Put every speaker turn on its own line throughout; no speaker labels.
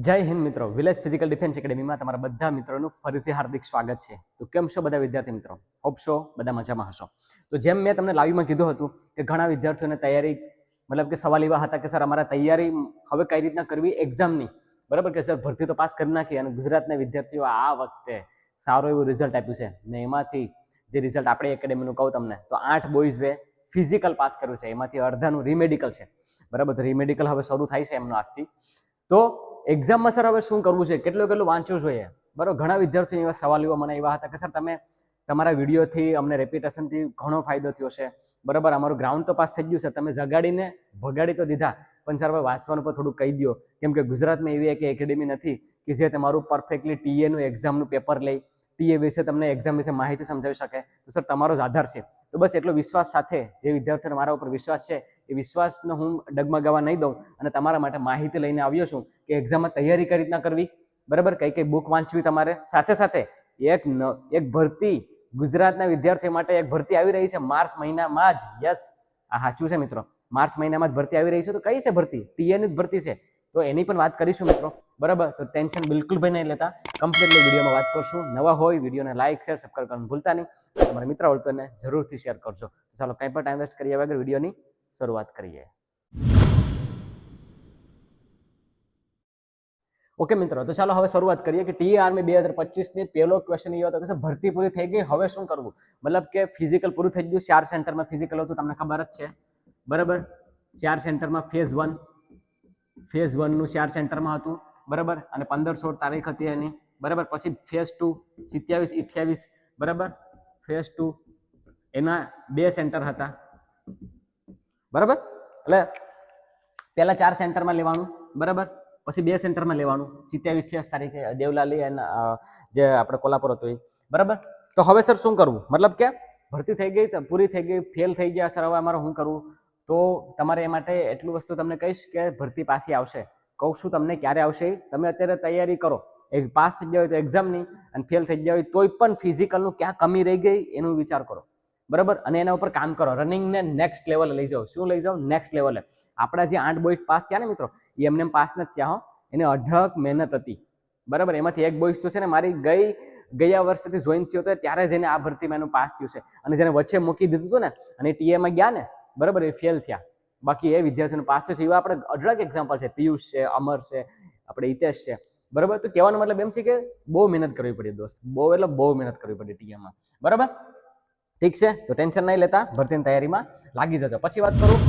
જય હિન્દ મિત્રો. Village physical defence એકેડેમીમાં તમારા બધા મિત્રોનું ફરીથી હાર્દિક સ્વાગત છે. તો કેમ છો બધા વિદ્યાર્થી મિત્રો? હોપ છો? બધા મજામાં હશો? તો જેમ મેં તમને લાઈવમાં કીધું હતું કે ઘણા વિદ્યાર્થીઓને તૈયારી, મતલબ કે સવાલ એવા હતા કે, સર, અમારા તૈયારી હવે કઈ રીતના કરવી? એક્ઝામની બરાબર કે, સર, ભરતી તો પાસ કરી નાખી અને ગુજરાતના વિદ્યાર્થીઓ આ વખતે સારું એવું રિઝલ્ટ આપ્યું છે. ને એમાંથી જે રિઝલ્ટ આપણે એકેડેમીનું કહું તમને, તો આઠ બોયઝે ફિઝિકલ પાસ કર્યું છે. એમાંથી અડધાનું રીમેડિકલ છે. બરાબર? તો રીમેડિકલ હવે શરૂ થાય છે એમનું આજથી. તો એક્ઝામમાં સર હવે શું કરવું છે? કેટલું કેટલું વાંચવું જોઈએ? બરાબર? ઘણા વિદ્યાર્થીઓ એવા સવાલો મને એવા હતા કે, સર, તમે તમારા વિડીયોથી અમને રેપ્યુટેશનથી ઘણો ફાયદો થયો છે. બરાબર? અમારું ગ્રાઉન્ડ તો પાસ થઈ ગયું છે તમે જગાડીને ભગાડી તો દીધા. પણ સર હવે વાંચવાનું પણ થોડું કહી દો કેમ કે ગુજરાતમાં એવી એક એકેડેમી નથી કે જે તમારું પરફેક્ટલી ટીએનું એક્ઝામનું પેપર લઈ ટીએ વિશે તમને એક્ઝામ વિશે માહિતી સમજાવી શકે. તો સર, તમારો જ આધાર છે. તો બસ એટલો વિશ્વાસ સાથે, જે વિદ્યાર્થીઓને મારા ઉપર વિશ્વાસ છે, એ વિશ્વાસનો હું ડગમગાવા નહીં દઉં અને તમારા માટે માહિતી લઈને આવ્યો છું કે એક્ઝામમાં તૈયારી કઈ રીતના કરવી? બરાબર? કઈ કઈ બુક વાંચવી તમારે? સાથે સાથે એક એક ભરતી ગુજરાતના વિદ્યાર્થીઓ માટે એક ભરતી આવી રહી છે માર્ચ મહિનામાં જ. યસ. આ સાચું છે મિત્રો. માર્ચ મહિનામાં જ ભરતી આવી રહી છે. તો કઈ છે ભરતી? ટીએની જ ભરતી છે. તો એની પણ વાત કરીશું મિત્રો. બરાબર? તો ટેન્શન બિલકુલ ભાઈ નહીં લેતા. કમ્પ્લીટલી વિડીયોમાં વાત કરશું. નવા હોય, વિડીયોને લાઇક શેર સબસ્ક્રાઈબ કરવાનું ભૂલતા નહીં. તમારા મિત્ર હોય જરૂરથી શેર કરજો. ચાલો કંઈ પણ ટાઈમ વેસ્ટ કર્યા વગર વિડીયોની શરૂઆત કરીએ. ઓકે મિત્રો, તો ચાલો હવે શરૂઆત કરીએ કે ટી આર્મી બે હજાર પચીસની પહેલો ક્વેશ્ચન એ હતો કે ભરતી પૂરી થઈ ગઈ, હવે શું કરવું? મતલબ કે ફિઝિકલ પૂરું થઈ ગયું, ચાર સેન્ટરમાં ફિઝિકલ હતું, તમને ખબર જ છે. બરાબર? ચાર સેન્ટરમાં ફેઝ વન ફેઝ વનનું ચાર સેન્ટરમાં હતું. બરાબર? અને પંદર સોળ તારીખ હતી એની. બરાબર? પછી ફેઝ ટુ સિત્યાવીસ, અઠ્યાવીસ. બરાબર? ફેઝ ટુ એના બે સેન્ટર હતા. બરાબર? એટલે પહેલાં ચાર સેન્ટરમાં લેવાનું. બરાબર? પછી બે સેન્ટરમાં લેવાનું. સિત્યાવીસ, અઠ્યાવીસ તારીખે દેવલાલી અને જે આપણે કોલ્હાપુર હતું એ. બરાબર? તો હવે સર શું કરવું? મતલબ કે ભરતી થઈ ગઈ પૂરી થઈ ગઈ ફેલ થઈ ગયા, સર, હવે અમારે શું કરવું? તો તમારે એ માટે એટલું વસ્તુ તમને કહીશ કે ભરતી પાછી આવશે. કહું છું તમને ક્યારે આવશે? તમે અત્યારે તૈયારી કરો. એક પાસ થઈ ગયા હોય તો એક્ઝામની અને ફેલ થઈ ગયા હોય તોય પણ ફિઝિકલનું ક્યાં કમી રહી ગઈ એનું વિચાર કરો. બરાબર? અને એના ઉપર કામ કરો. રનિંગને નેક્સ્ટ લેવલે લઈ જાઓ. શું લઈ જાઓ? નેક્સ્ટ લેવલે આપણા જે આઠ બોઈસ પાસ થયા ને મિત્રો, એ એમને એમ પાસ નથી થયા હો. એને અઢળક મહેનત હતી. બરાબર? એમાંથી એક બોઈસ તો છે ને મારી ગઈ, ગયા વર્ષથી જોઈન થયો હતો ત્યારે જ એને આ ભરતીમાં એનું પાસ થયું છે. અને જેને વચ્ચે મૂકી દીધું હતું ને, અને ટીએમાં ગયા ને, બરાબર? એ ફેલ થયા. બાકી એ વિદ્યાર્થીઓને પાસ થયું. છે એવા આપણે અઢળક એક્ઝામ્પલ છે, પિયુષ છે, અમર છે, આપણે હિતેશ છે. બરાબર? તો કહેવાનો મતલબ એમ છે કે બહુ મહેનત કરવી પડી દોસ્ત. બહુ એટલે બહુ મહેનત કરવી પડી ટીએમાં બરાબર? ઠીક છે? તો ટેન્શન નહીં લેતા. ભરતીની તૈયારીમાં લાગી જજો. પછી વાત કરું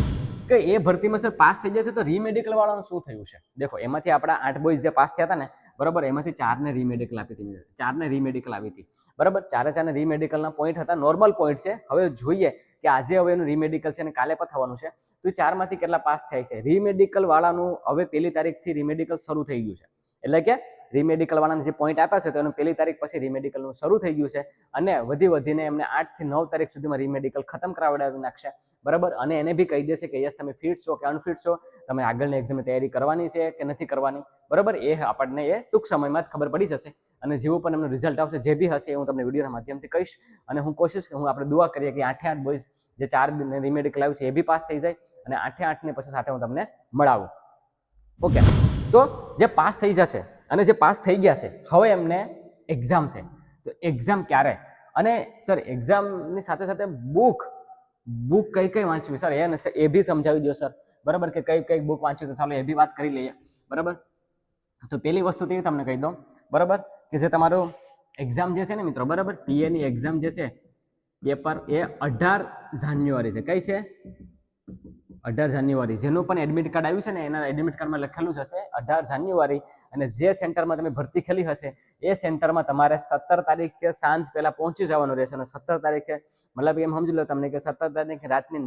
કે એ ભરતીમાં સર પાસ થઈ જશે તો રીમેડિકલ વાળાનું શું થયું છે? દેખો, એમાંથી આપણા આઠ બોયઝ જે પાસ થયા હતા ને બરાબર? એમાંથી ચારને રીમેડિકલ આપી હતી ચારને રીમેડિકલ આવી હતી. બરાબર? ચારે ચારને રીમેડિકલના પોઈન્ટ હતા. નોર્મલ પોઈન્ટ છે. હવે જોઈએ કે આજે હવે એનું રીમેડિકલ છે અને કાલે પણ થવાનું છે. તો ચારમાંથી કેટલા પાસ થાય છે? રીમેડિકલ વાળાનું હવે પહેલી તારીખથી રીમેડિકલ શરૂ થઈ ગયું છે. એટલે કે રીમેડિકલ વાળાને જે પોઈન્ટ આપ્યા છે તો એનું પહેલી તારીખ પછી રીમેડિકલનું શરૂ થઈ ગયું છે અને વધી વધીને એમને આઠથી નવ તારીખ સુધીમાં રીમેડિકલ ખતમ કરાવડાવી નાખશે. બરાબર? અને એને બી કહી દેશે કે, યસ, તમે ફિટ છો કે અનફિટ છો? તમે આગળની એક્ઝામની તૈયારી કરવાની છે કે નથી કરવાની? બરાબર? એ આપણને એ ટૂંક સમયમાં જ ખબર પડી જશે. અને જેવું પણ એમનું રિઝલ્ટ આવશે, જે બી હશે, એ હું તમને વિડીયોના માધ્યમથી કહીશ. અને હું કોશિશ, હું આપણે દુઆ કરીએ કે આઠે આઠ બોઈઝ જે ચાર રીમેડિકલ આવ્યું છે, એ બી પાસ થઈ જાય અને આઠે આઠને પછી સાથે હું તમને મળાવું. ઓકે તો જે પાસ થઈ જશે અને જે પાસ થઈ ગયા છે, હવે એમને એક્ઝામ છે. તો એક્ઝામ ક્યારે? અને સર એક્ઝામની સાથે સાથે બુક બુક કઈ કઈ વાંચવી? સર એ ને એ બી સમજાવી દો સર બરાબર કે કઈ કઈ બુક વાંચવી તો ચાલો એ બી વાત કરી લઈએ. બરાબર? તો પહેલી વસ્તુ તે તમને કહી દઉં, બરાબર? કે જે તમારું એક્ઝામ જે છે ને મિત્રો, બરાબર? ટીએની એક્ઝામ જે છે પેપર એ અઢાર જાન્યુઆરી છે. કઈ છે? અઢાર જાન્યુઆરી. જેનું પણ એડમિટ કાર્ડ આવ્યું છે ને, એના એડમિટ કાર્ડમાં લખેલું જ હશે, અઢાર જાન્યુઆરી. અને જે સેન્ટરમાં તમે ભરતી ખેલી હશે, એ સેન્ટરમાં તમારે સત્તર તારીખે સાંજ પહેલાં પહોંચી જવાનું રહેશે. અને સત્તર તારીખે, મતલબ એમ સમજી લો તમને કે સત્તર તારીખે રાતની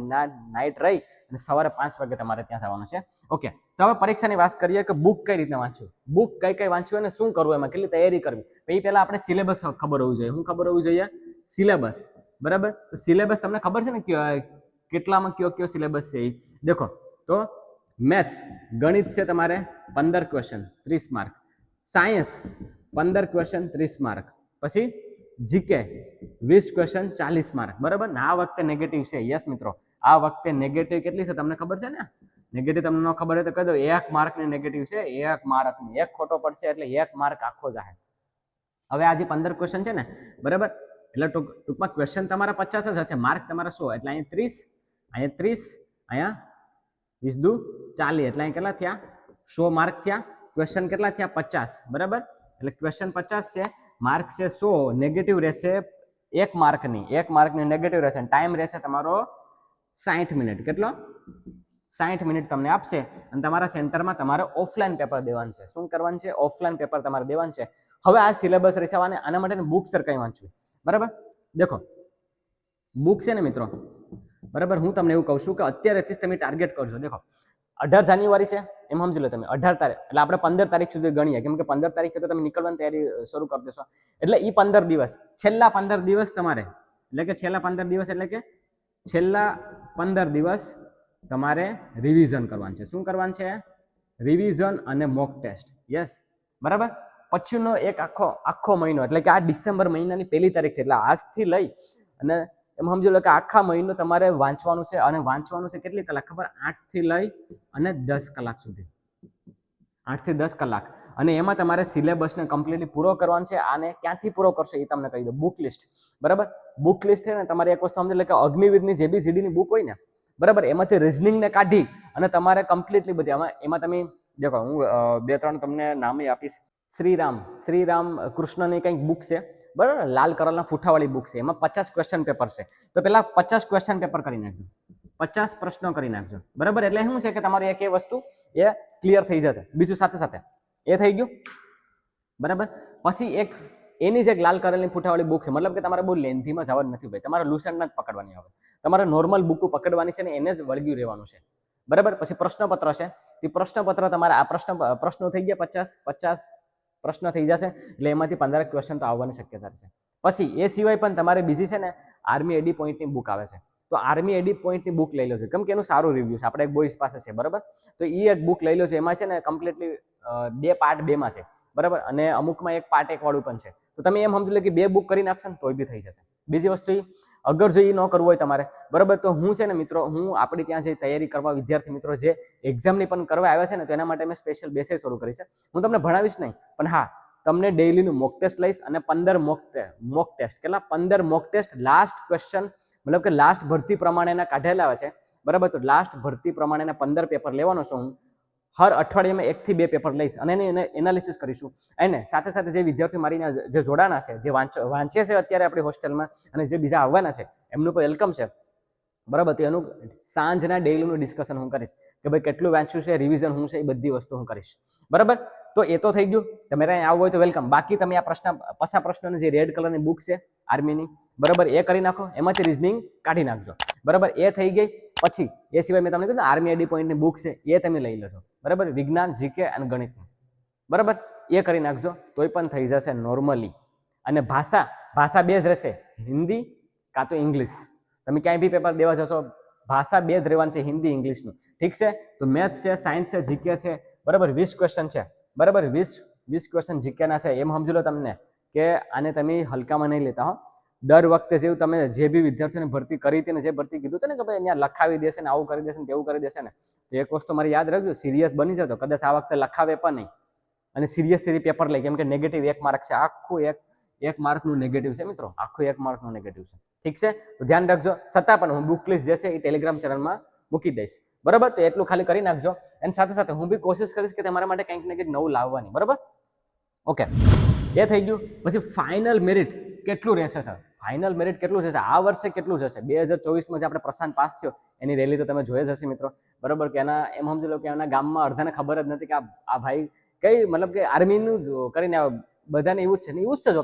નાઇટ રહી અને સવારે પાંચ વાગે તમારે ત્યાં જવાનું છે. ઓકે તો હવે પરીક્ષાની વાત કરીએ કે બુક કઈ રીતે વાંચવું? બુક કઈ કઈ વાંચવું અને શું કરવું એમાં? કેટલી તૈયારી કરવી? એ પહેલાં આપણે સિલેબસ ખબર હોવું જોઈએ. શું ખબર હોવું જોઈએ? સિલેબસ બરાબર? તો સિલેબસ તમને ખબર છે ને કેટલામાં કયો કયો સિલેબસ છે એ દેખો, તો મેથ્સ ગણિત છે તમારે પંદર ક્વેશ્ચન ત્રીસ માર્ક સાયન્સ પંદર ક્વેશ્ચન ત્રીસ માર્ક પછી જીકે વીસ ક્વેશ્ચન ચાલીસ માર્ક બરાબર? ને આ વખતે નેગેટિવ છે. યસ મિત્રો. આ વખતે નેગેટિવ કેટલી છે તમને ખબર છે ને? નેગેટિવ તમને ન ખબર હોય તો કહી દો, એક માર્કની નેગેટિવ છે, એક માર્કની એક ખોટો પડશે એટલે એક માર્ક આખો જાહે. હવે આજે પંદર ક્વેશ્ચન છે ને, બરાબર? એટલે ટૂંક, ટૂંકમાં ક્વેશ્ચન તમારા પચાસ જ હશે માર્ક તમારા સો. એટલે અહીંયા ત્રીસ અહીંયા ત્રીસ, અહીંયા વીસ દુ ચાલીસ. એટલે અહીંયા કેટલા થયા? સો માર્ક થયા. ક્વેશ્ચન કેટલા થયા? પચાસ. બરાબર? એટલે ક્વેશ્ચન પચાસ છે માર્ક છે સો. નેગેટિવ રહેશે એક માર્કની એક માર્કની નેગેટિવ રહેશે. ટાઈમ રહેશે તમારો સાઠ મિનિટ. કેટલો? સાઠ મિનિટ તમને આપશે અને તમારા સેન્ટરમાં તમારે ઓફલાઈન પેપર દેવાનું છે. શું કરવાનું છે? ઓફલાઈન પેપર તમારે દેવાનું છે. હવે આ સિલેબસ અને આના માટે બુક સર કઈ વાંચવી. બરાબર? દેખો. બુક છે ને મિત્રો? બરાબર? હું તમને એવું કહું છું કે અત્યારેથી તમે ટાર્ગેટ કરજો. દેખો. અઢાર જાન્યુઆરી છે. એમ સમજી લો તમે. અઢાર તારીખ. એટલે આપણે પંદર તારીખ સુધી ગણીએ. કેમ કે પંદર તારીખે તો તમે નીકળવાની તૈયારી શરૂ કરી દેશો. એટલે એ પંદર દિવસ. છેલ્લા પંદર દિવસ તમારે. એટલે કે છેલ્લા પંદર દિવસ એટલે કે છેલ્લા પંદર દિવસ તમારે રિવિઝન કરવાનું છે. શું કરવાનું છે? રિવિઝન અને મોક ટેસ્ટ યસ બરાબર? પછીનો એક આખો આખો મહિનો, એટલે કે આ ડિસેમ્બર મહિનાની પહેલી તારીખથી એટલે આજથી લઈ અને એમ સમજી લો કે આખા મહિનો તમારે વાંચવાનું છે અને વાંચવાનું છે કેટલી કલાક? ખબર? આઠથી લઈ અને દસ કલાક સુધી. આઠથી દસ કલાક. અને એમાં તમારે સિલેબસને કમ્પ્લીટલી પૂરો કરવાનો છે. અને ક્યાંથી પૂરો કરશો એ તમને કહી દો બુક લિસ્ટ બરાબર? બુક લિસ્ટ છે ને, તમારે એક વસ્તુ સમજી લો કે અગ્નિવીરની જે બી સીડીની બુક હોય ને, બરાબર? એમાંથી રિઝનિંગને કાઢી અને તમારે કમ્પ્લીટલી બધી આમાં, એમાં તમે, દેખો, હું બે ત્રણ તમને નામે આપીશ. શ્રીરામ. શ્રીરામ કૃષ્ણની કંઈક બુક છે, બરાબર? લાલ કલરના ફૂઠાવાળી બુક છે. એમાં પચાસ ક્વેશ્ચન પેપર છે. તો પહેલાં પચાસ ક્વેશ્ચન પેપર કરી નાખજો. પચાસ પ્રશ્નો કરી નાખજો. બરાબર? એટલે શું છે કે તમારી એક એ વસ્તુ એ ક્લિયર થઈ જશે. બીજું સાથે સાથે. એ થઈ ગયું? બરાબર? પછી એક, એની જે એક લાલ કલરની ફૂટાવાળી બુક છે. મતલબ કે તમારે બહુ લેન્થીમાં જવાનું નથી ભાઈ. તમારે લુસન્ટના જ પકડવાની આવે. તમારે નોર્મલ બુકો પકડવાની છે ને એને જ વળગ્યું રહેવાનું છે. બરાબર? પછી પ્રશ્નપત્ર છે. તે પ્રશ્નપત્ર તમારે આ પ્રશ્ન, પ્રશ્નો થઈ ગયા પચાસ પચાસ પ્રશ્ન થઈ જશે. એટલે એમાંથી પંદર ક્વેશ્ચન તો આવવાની શક્યતા છે પછી એ સિવાય પણ તમારે બીજી છે ને આર્મી એડી પોઈન્ટની બુક આવે છે. તો આર્મી એડી પોઈન્ટની બુક લઈ લો છો. કેમ કે એનું સારું રિવ્યુ છે. આપણે એક બોઈસ પાસે છે, બરાબર? તો એ એક બુક લઈ લો છે. એમાં છે ને કમ્પ્લીટલી બે પાર્ટ બેમાં છે. બરાબર? અને અમુકમાં એક પાર્ટ એકવાળું પણ છે. તો તમે એમ સમજી લો કે બે બુક કરી નાખશો ને તોય બી થઈ જશે. બીજી વસ્તુ એ અગર જો એ ન કરવું હોય તમારે, બરાબર? તો હું છે ને મિત્રો, હું આપણી ત્યાં જે તૈયારી કરવા વિદ્યાર્થી મિત્રો જે એક્ઝામની પણ કરવા આવ્યા છે ને, તો એના માટે મેં સ્પેશિયલ બેસે શરૂ કરી છે. હું તમને ભણાવીશ નહીં, પણ હા, તમને ડેઇલીનું મોક ટેસ્ટ લઈશ અને પંદર મોક મોક ટેસ્ટ કેટલા? પંદર મોક ટેસ્ટ લાસ્ટ ક્વેશ્ચન મતલબ કે લાસ્ટ ભરતી પ્રમાણેના કાઢેલા છે. બરાબર? તો લાસ્ટ ભરતી પ્રમાણેના પંદર પેપર લેવાનો છું હું. હર અઠવાડિયામાં એકથી બે પેપર લઈશ અને એને એનાલિસિસ કરીશું. એને સાથે સાથે જે વિદ્યાર્થીઓ મારીને જે જોડાના છે, જે વાંચ, વાંચે છે અત્યારે આપણી હોસ્ટેલમાં અને જે બીજા આવવાના છે, એમનું પણ વેલકમ છે. બરાબર? તો એનું સાંજના ડેઇલીનું ડિસ્કશન હું કરીશ. કે ભાઈ કેટલું વાંચ્યું છે રિવિઝન હું છે, એ બધી વસ્તુ હું કરીશ. બરાબર? તો એ તો થઈ ગયું. તમારે અહીં આવવું હોય તો વેલકમ બાકી તમે આ પ્રશ્ન પસા પ્રશ્નોની જે રેડ કલરની બુક છે આર્મીની બરાબર, એ કરી નાખો. એમાંથી રિઝનિંગ કાઢી નાખજો. બરાબર? એ થઈ ગઈ. પછી, એ સિવાય મેં તમને કીધું આર્મી આઈડી પોઈન્ટની બુક છે, એ તમે લઈ લેજો. બરાબર? વિજ્ઞાન, જીકે અને ગણિતની બરાબર? એ કરી નાખજો. તોય પણ થઈ જશે નોર્મલી અને ભાષા ભાષા બે જ રહેશે. હિન્દી કાં તો ઇંગ્લિશ તમે ક્યાંય બી પેપર દેવા જશો ભાષા બે જ રહેવાનું છે, હિન્દી, ઇંગ્લિશનું. ઠીક છે? તો મેથ્સ છે, સાયન્સ છે, જીકે છે. બરાબર, વીસ ક્વેશ્ચન છે. બરાબર, વીસ વીસ ક્વેશ્ચન જીકેના છે. એમ સમજી લો તમને કે આને તમે હલકામાં નહીં લેતા હો. દર વખતે જેવું તમે જે બી વિદ્યાર્થીઓને ભરતી કરી હતી ને જે ભરતી કીધું હતું ને કે ભાઈ અહીંયા લખાવી દેશે ને આવું કરી દેશે ને તેવું કરી દેશે ને, તો એક વસ્તુ મારે યાદ રાખજો સિરિયસ બની જતો કદાચ આ વખતે લખાવે પણ નહીં. અને સિરિયસથી પેપર લે કેમ કે નેગેટિવ એક માર્ક છે. આખું એક એક માર્કનું નેગેટિવ છે મિત્રો. આખું એક માર્કનું નેગેટિવ છે. ઠીક છે? તો ધ્યાન રાખજો. છતાં પણ હું બુક લિસ્ટ જે છે એ ટેલિગ્રામ ચેનલમાં મૂકી દઈશ. બરાબર? તો એટલું ખાલી કરી નાખજો. અને સાથે સાથે હું બી કોશિશ કરીશ કે તમારા માટે કંઈક ને કંઈક નવું લાવવાની. બરાબર? ઓકે. એ થઈ ગયું. પછી ફાઇનલ મેરિટ કેટલું રહેશે સર ફાઇનલ મેરિટ કેટલું જશે આ વર્ષે કેટલું જશે બે હજાર ચોવીસમાં જે આપણે પ્રશાંત પાસ થયો, એની રેલી તો તમે જોઈ જ હશે મિત્રો. બરાબર? કે એના, એમ સમજી લો કે એના ગામમાં અડધાને ખબર જ નથી કે આ ભાઈ કઈ, મતલબ કે આર્મીનું કરીને. બધાને એવું જ છે ને એવું જ છે જો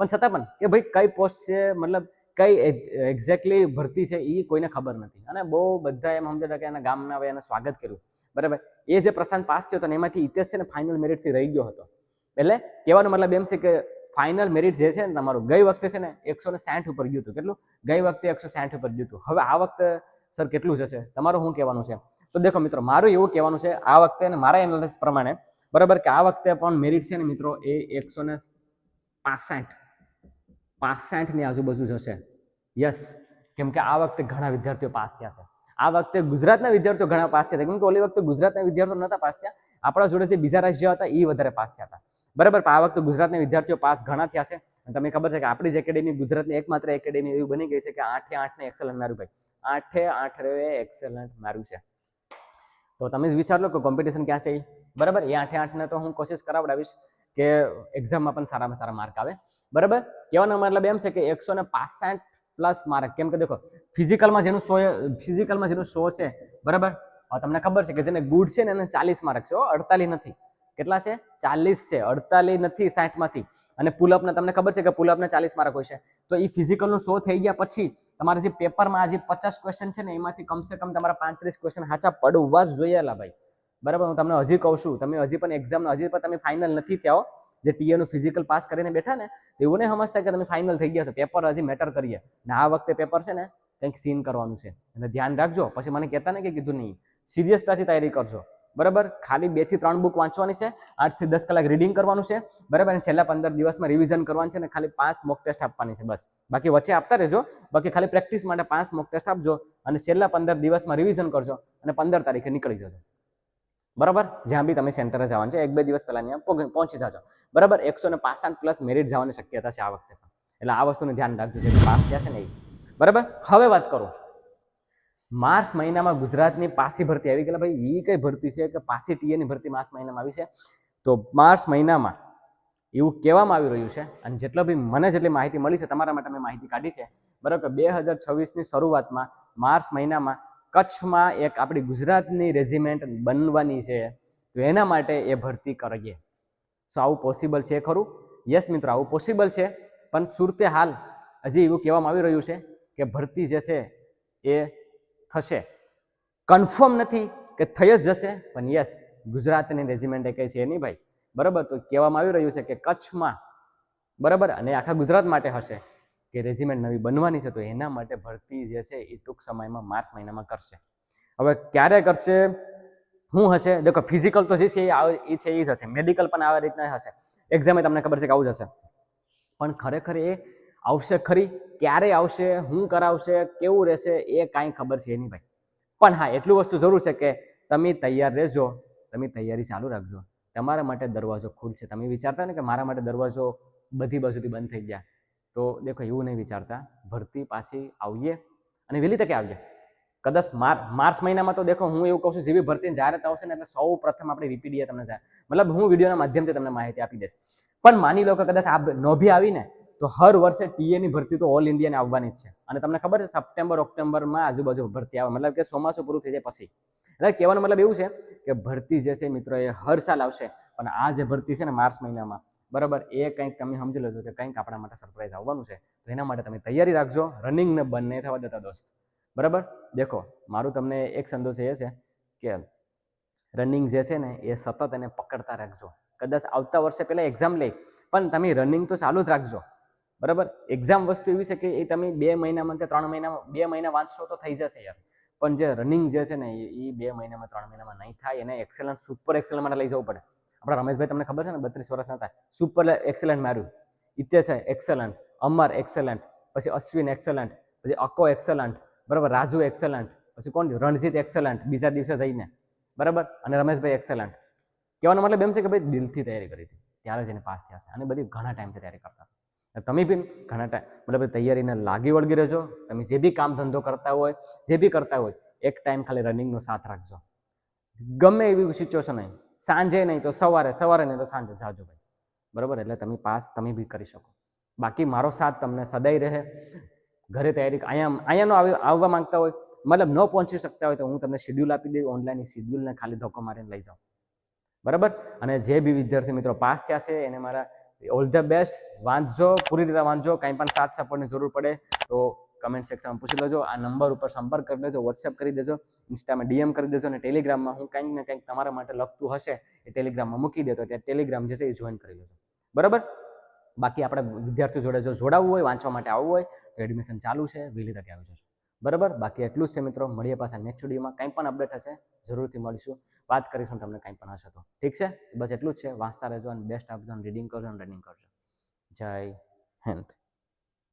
પણ છતાં પણ કે ભાઈ કઈ પોસ્ટ છે, મતલબ કઈ એક્ઝેક્ટલી ભરતી છે એ કોઈને ખબર નથી. અને બહુ બધા એમ સમજ્યા કે એના ગામના આવે એને સ્વાગત કર્યું. બરાબર? એ જે પ્રશાંત પાસ થયો હતો ને એમાંથી ઇતિહાસ છે ને ફાઇનલ મેરિટથી રહી ગયો હતો. એટલે કહેવાનો મતલબ એમ છે કે ફાઇનલ મેરિટ જે છે ને તમારું, ગઈ વખતે છે ને એકસો ને સાઠ ઉપર ગયું હતું. કેટલું? ગઈ વખતે એકસો સાઠ ઉપર ગયું હતું. હવે આ વખતે સર કેટલું જશે? તમારું શું કહેવાનું છે? તો દેખો મિત્રો, મારું એવું કહેવાનું છે, આ વખતે અને મારા એનાલિસિસ પ્રમાણે બરાબર કે આ વખતે પણ મેરિટ છે ને મિત્રો એ એકસો ને પાસઠ, પાસઠની આજુબાજુ જશે. યસ કેમ કે આ વખતે ઘણા વિદ્યાર્થીઓ પાસ થયા છે. આ વખતે ગુજરાતના વિદ્યાર્થીઓ ઘણા પાસ થયા હતા કેમ કે ઓલી વખતે ગુજરાતના વિદ્યાર્થીઓ નહોતા પાસ થયા. આપણા જોડે જે બીજા રાજ્યો હતા એ વધારે પાસ થયા હતા. બરાબર? આ વખતે ગુજરાતના વિદ્યાર્થીઓ પાસ ઘણા થયા છે. તમને ખબર છે કે આપણી જ એકેડેમી ગુજરાતની એકમાત્ર એકેડેમી એવી બની ગઈ છે કે આઠે આઠને એક્સલન્ટ મારું ભાઈ. આઠે આઠ એક્સલન્ટ મારું છે. તો તમે જ વિચાર લો કે કોમ્પિટિશન ક્યાં છે ઈ? બરાબર? એ આઠે આઠને તો હું કોશિશ કરાવડાવીશ કે એક્ઝામમાં પણ સારામાં સારા માર્ક આવે. બરાબર? કહેવાનો મતલબ એમ છે કે એકસો ને પાસઠ પ્લસ માર્ક કેમ કે દેખો ફિઝિકલમાં જેનું સો ફિઝિકલમાં જેનું સો છે, બરાબર? તમને ખબર છે કે જેને ગુડ છે ને એને ચાલીસ માર્ક છે અડતાલીસ નથી. કેટલા છે? ચાલીસ છે. અડતાલીસ નથી સાઠમાંથી અને પુલઅપને તમને ખબર છે કે પુલઅપને ચાલીસ માર્ક હોય છે. તો એ ફિઝિકલનું સો થઈ ગયા પછી તમારે જે પેપરમાં આજે પચાસ ક્વેશ્ચન છે ને, એમાંથી કમસે કમ તમારા પાંત્રીસ ક્વેશ્ચન સાચા પડવા જ જોઈએલા ભાઈ. બરાબર, હું તમને હજી કહું છું, તમે હજી પણ એક્ઝામ હજી પણ તમે ફાઇનલ નથી થયા જે ટીએનું ફિઝિકલ પાસ કરીને બેઠા ને, તો એવું નહીં સમજતા કે તમે ફાઇનલ થઈ ગયા છો. પેપર હજી મેટર કરીએ. ને આ વખતે પેપર છે ને, કંઈક સીન કરવાનું છે. અને ધ્યાન રાખજો. પછી મને કહેતા ને કે કીધું નહીં. સિરિયસતાથી તૈયારી કરજો. બરાબર? ખાલી બેથી ત્રણ બુક વાંચવાની છે. આઠથી દસ કલાક રીડિંગ કરવાનું છે. બરાબર? અને છેલ્લા પંદર દિવસમાં રિવિઝન કરવાનું છે અને ખાલી પાંચ મોક ટેસ્ટ આપવાની છે, બસ. બાકી વચ્ચે આપતા રહેજો. બાકી ખાલી પ્રેક્ટિસ માટે પાંચ મોક ટેસ્ટ આપજો. અને છેલ્લા પંદર દિવસમાં રિવિઝન કરજો. અને પંદર તારીખે નીકળી જજો. બરાબર? જ્યાં બી તમે સેન્ટરે જવાનું છે, એક બે દિવસ પહેલાં ત્યાં પહોંચી જાજો. બરાબર? એકસો ને પાસઠ પ્લસ મેરિટ જવાની શક્યતા છે આ વખતે પણ. એટલે આ વસ્તુનું ધ્યાન રાખજો, જે પાસ છે ને એ. બરાબર? હવે વાત કરું. માર્ચ મહિનામાં ગુજરાતની પાસી ભરતી આવી ગયેલા ભાઈ એ કઈ ભરતી છે કે પાસી ટીએની ભરતી માર્ચ મહિનામાં આવી છે? તો માર્ચ મહિનામાં એવું કહેવામાં આવી રહ્યું છે, અને જેટલો બી મને જેટલી માહિતી મળી છે, તમારા માટે મેં માહિતી કાઢી છે. બરાબર? બે હજાર છવ્વીસની શરૂઆતમાં માર્ચ મહિનામાં કચ્છમાં એક આપણી ગુજરાતની રેજિમેન્ટ બનવાની છે, તો એના માટે એ ભરતી કરીએ. સો આવું પોસિબલ છે ખરું? યસ મિત્રો, આવું પોસિબલ છે. પણ સુરતે હાલ હજી એવું કહેવામાં આવી રહ્યું છે કે ભરતી જે છે એ થશે. કન્ફર્મ નથી કે થઈ જ જશે, પણ યસ ગુજરાતની રેજિમેન્ટ એ કંઈ છે નહીં ભાઈ. બરાબર? તો કહેવામાં આવી રહ્યું છે કે કચ્છમાં બરાબર? અને આખા ગુજરાત માટે હશે. કે રેજિમેન્ટ નવી બનવાની છે, તો એના માટે ભરતી જે છે એ ટૂંક સમયમાં માર્ચ મહિનામાં કરશે. હવે ક્યારે કરશે? શું હશે? દેખો ફિઝિકલ તો જે છે એ છે એ જ હશે. મેડિકલ પણ આવી રીતના હશે. એક્ઝામે તમને ખબર છે કે આવું જ હશે. પણ ખરેખર એ આવશે ખરી? ક્યારે આવશે? શું કરાવશે? કેવું રહેશે? એ કાંઈ ખબર છે નહીં ભાઈ. પણ હા, એટલું વસ્તુ જરૂર છે કે તમે તૈયાર રહેજો. તમે તૈયારી ચાલુ રાખજો. તમારા માટે દરવાજો ખુલશે તમે વિચારતા ને કે મારા માટે દરવાજો બધી બાજુથી બંધ થઈ ગયા. તો દેખો, એવું નહીં વિચારતા. ભરતી પાછી આવીએ અને વહેલી તકે આવીએ કદાચ માર, માર્ચ મહિનામાં તો દેખો, હું એવું કહું છું જેવી ભરતી જાહેરાત આવશે ને એટલે સૌ પ્રથમ આપણે વીપીડીએ તમને મતલબ હું વિડીયોના માધ્યમથી તમને માહિતી આપી દઈશ. પણ માની લો કે કદાચ આ નોભી આવીને તો હર વર્ષે ટીએની ભરતી તો ઓલ ઇન્ડિયાને આવવાની જ છે. અને તમને ખબર છે સપ્ટેમ્બર ઓક્ટોબરમાં આજુબાજુ ભરતી આવે. મતલબ કે ચોમાસું પૂરું થઈ જાય પછી. એટલે કહેવાનો મતલબ એવું છે કે ભરતી જે છે મિત્રો એ હર સાલ આવશે. પણ આ જે ભરતી છે ને માર્ચ મહિનામાં બરાબર? એ કંઈક તમે સમજી લેજો કે કંઈક આપણા માટે સરપ્રાઈઝ આવવાનું છે. તો એના માટે તમે તૈયારી રાખજો. રનિંગને બંધ નહીં થવા દેતા દોસ્ત. બરાબર? દેખો, મારું તમને એક સંદેશ એ છે કે રનિંગ જે છે ને, એ સતત એને પકડતા રાખજો. કદાચ આવતા વર્ષે પહેલાં એક્ઝામ લઈ પણ તમે રનિંગ તો ચાલુ જ રાખજો. બરાબર? એક્ઝામ વસ્તુ એવી છે કે એ તમે બે મહિનામાં કે ત્રણ મહિનામાં, બે મહિના વાંચશો તો થઈ જશે યાર. પણ જે રનિંગ જે છે ને, એ બે મહિનામાં, ત્રણ મહિનામાં નહીં થાય. એને એક્સેલન્સ સુપર એક્સેલન્ટ માટે લઈ જવું પડે. આપણા રમેશભાઈ તમને ખબર છે ને, બત્રીસ વર્ષના હતા. સુપર એક્સેલન્ટ માર્યું. ઇત્ય છે એક્સેલન્ટ અમર એક્સેલન્ટ પછી અશ્વિન એક્સેલન્ટ પછી અકો એક્સેલન્ટ બરાબર, રાજુ એક્સેલન્ટ પછી કોણ? રણજીત એક્સેલન્ટ બીજા દિવસે જઈને. બરાબર? અને રમેશભાઈ એક્સેલન્ટ કહેવાનો મતલબ એમ છે કે ભાઈ દિલથી તૈયારી કરી હતી. ત્યારે જ એને પાસ થયા છે. અને બધી ઘણા ટાઈમથી તૈયારી કરતા તમે બી ઘણા ટાઈમ મતલબ તૈયારીને લાગી વળગી રહેજો. તમે જે બી કામ ધંધો કરતા હોય, જે બી કરતા હોય, એક ટાઈમ ખાલી રનિંગનો સાથ રાખજો. ગમે એવી સિચ્યુએશન હોય સાંજે નહીં તો સવારે સવારે નહીં તો સાંજે જાજો ભાઈ. બરાબર? એટલે તમે પાસ, તમે બી કરી શકો. બાકી મારો સાથ તમને સદાય રહે. ઘરે તૈયારી અહીંયા, અહીંયાનો આવી, આવવા માંગતા હોય, મતલબ ન પહોંચી શકતા હોય તો હું તમને શેડ્યુલ આપી દઉં ઓનલાઈન શેડ્યુલને ખાલી ધોકો મારીને લઈ જાઉં બરાબર? અને જે બી વિદ્યાર્થી મિત્રો પાસ થયા છે, એને મારા ઓલ ધ બેસ્ટ વાંચજો, પૂરી રીતે વાંચજો, કંઈ પણ સાથ સપોર્ટની જરૂર પડે તો કમેન્ટ સેક્શનમાં પૂછી લેજો. આ નંબર ઉપર સંપર્ક કરી લેજો વોટ્સએપ કરી દેજો ઇન્સ્ટામાં ડીએમ કરી દેજો અને ટેલિગ્રામમાં હું કંઈક ને કંઈક તમારા માટે લખતું હશે એ ટેલિગ્રામમાં મૂકી દેતો ત્યાં ટેલિગ્રામ જે છે એ જોઈન કરી લેજો. બરાબર? બાકી આપણે વિદ્યાર્થીઓ જોડે જો જોડાવવું હોય, વાંચવા માટે આવવું હોય, તો એડમિશન ચાલુ છે, વહેલી તકે આવી જજો. બરાબર? બાકી એટલું જ છે મિત્રો. મળીએ પાછા નેક્સ્ટ વિડીયોમાં કંઈ પણ અપડેટ હશે, જરૂરથી મળીશું. વાત કરીશું તમને કંઈ પણ હશે તો. ઠીક છે? બસ એટલું જ છે. વાંચતા રહેજો અને બેસ્ટ આપજો અને રીડિંગ કરજો અને રનિંગ કરજો. જય હિન્દ.